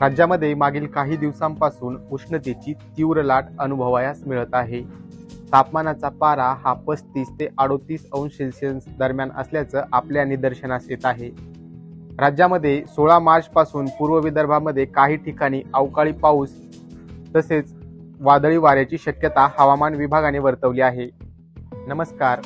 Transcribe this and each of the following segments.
राज्यामध्ये मागील काही दिवसांपासून उष्णतेची तीव्र लाट अनुभवायास मिळत आहे. तापमानाचा पारा हा पस्तीस ते अडोतीस अंश सेल्सिअस दरम्यान असल्याचं आपल्या निदर्शनास येत आहे. राज्यामध्ये सोळा मार्च पासून पूर्व विदर्भामध्ये काही ठिकाणी अवकाळी पाऊस तसेच वादळी वाऱ्याची शक्यता हवामान विभागाने वर्तवली आहे. नमस्कार.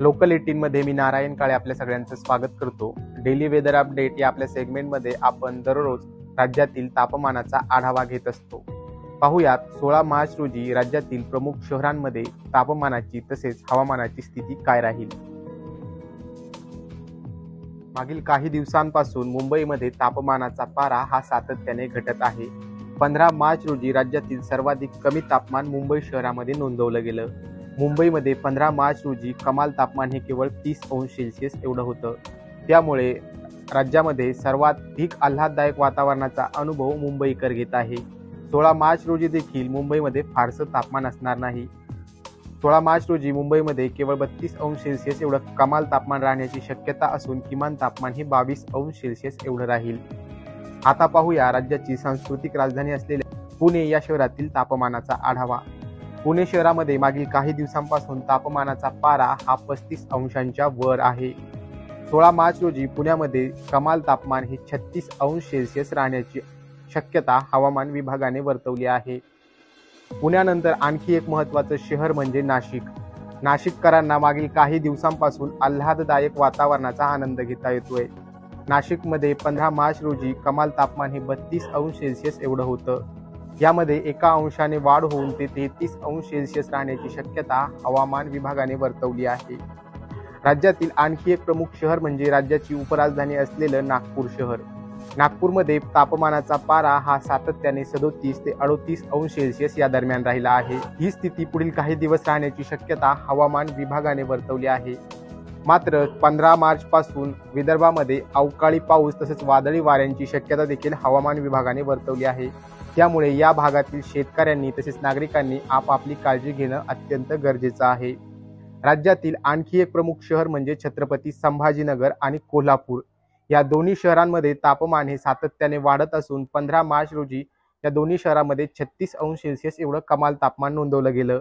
लोकल एटीनमध्ये मी नारायण काळे आपल्या सगळ्यांचं स्वागत करतो. डेली वेदर अपडेट या आपल्या सेगमेंटमध्ये आपण दररोज राज्यातील तापमानाचा आढावा घेत असतो. पाहुयात सोळा मार्च रोजी राज्यातील प्रमुख शहरांमध्ये तापमानाची तसेच हवामानाची स्थिती काय राहील? मागील काही दिवसांपासून मुंबईमध्ये तापमानाचा पारा हा सातत्याने घटत आहे. पंधरा मार्च रोजी राज्यातील सर्वाधिक कमी तापमान मुंबई शहरामध्ये नोंदवलं गेलं. मुंबईमध्ये पंधरा मार्च रोजी कमाल तापमान हे केवळ तीस अंश सेल्सिअस एवढं होतं. त्यामुळे राज्यामध्ये सर्वाधिक आल्हाददायक वातावरणाचा अनुभव मुंबईकर घेत आहे. सोळा मार्च रोजी देखील मुंबईमध्ये फारसं तापमान असणार नाही. सोळा मार्च रोजी मुंबईमध्ये केवळ बत्तीस अंश सेल्सिअस एवढं कमाल तापमान राहण्याची शक्यता असून किमान तापमान हे बावीस अंश सेल्सिअस एवढं राहील. आता पाहूया राज्याची सांस्कृतिक राजधानी असलेल्या पुणे या शहरातील तापमानाचा आढावा. पुणे शहरामध्ये मागील काही दिवसांपासून तापमानाचा पारा हा पस्तीस अंशांच्या वर आहे. सोळा मार्च रोजी पुण्यामध्ये कमाल तापमान हे छत्तीस अंश सेल्सिअस राहण्याची शक्यता हवामान विभागाने वर्तवली आहे. पुण्यानंतर आणखी एक महत्त्वाचं शहर म्हणजे नाशिक. नाशिककरांना मागील काही दिवसांपासून आल्हाददायक वातावरणाचा आनंद घेता येतोय. नाशिकमध्ये पंधरा मार्च रोजी कमाल तापमान हे बत्तीस अंश सेल्सिअस एवढं होतं. यामध्ये एका अंशाने वाढ होऊन ते तेहतीस अंश सेल्सिअस राहण्याची शक्यता हवामान विभागाने वर्तवली आहे. राज्यातील आणखी एक प्रमुख शहर म्हणजे राज्याची उपराजधानी असलेलं नागपूर शहर. नागपूरमध्ये तापमानाचा पारा हा सातत्याने सदोतीस ते अडोतीस अंश सेल्सिअस या दरम्यान राहिला आहे. ही स्थिती पुढील काही दिवस राहण्याची शक्यता हवामान विभागाने वर्तवली आहे. मात्र पंधरा मार्च पासून विदर्भामध्ये अवकाळी पाऊस तसेच वादळी वाऱ्यांची शक्यता देखील हवामान विभागाने वर्तवली आहे. त्यामुळे या भागातील शेतकऱ्यांनी तसेच नागरिकांनी आपापली काळजी घेणं अत्यंत गरजेचं आहे. राज्यातील आणखी एक प्रमुख शहर म्हणजे छत्रपती संभाजीनगर आणि कोल्हापूर. या दोन्ही शहरांमध्ये तापमान हे सातत्याने वाढत असून पंधरा मार्च रोजी या दोन्ही शहरामध्ये छत्तीस अंश सेल्सिअस एवढं कमाल तापमान नोंदवलं गेलं.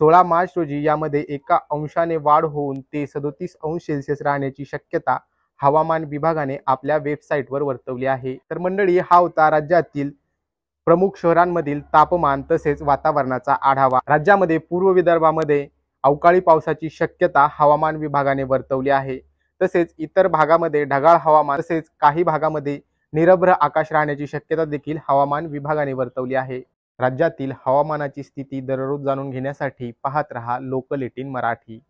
सोळा मार्च रोजी यामध्ये एका अंशाने वाढ होऊन ते सदोतीस अंश सेल्सिअस राहण्याची शक्यता हवामान विभागाने आपल्या वेबसाईटवर वर्तवली आहे. तर मंडळी हा होता राज्यातील प्रमुख शहरांमधील तापमान तसेच वातावरणाचा आढावा. राज्यामध्ये पूर्व विदर्भामध्ये अवकाळी पावसाची शक्यता हवामान विभागाने वर्तवली आहे. तसेच इतर भागामध्ये ढगाळ हवामान तसेच काही भागामध्ये निरभ्र आकाश राहण्याची शक्यता देखील हवामान विभागाने वर्तवली आहे. राज्यातील हवामानाची स्थिती दररोज जाणून घेण्यासाठी पाहत रहा लोकल एटीन मराठी.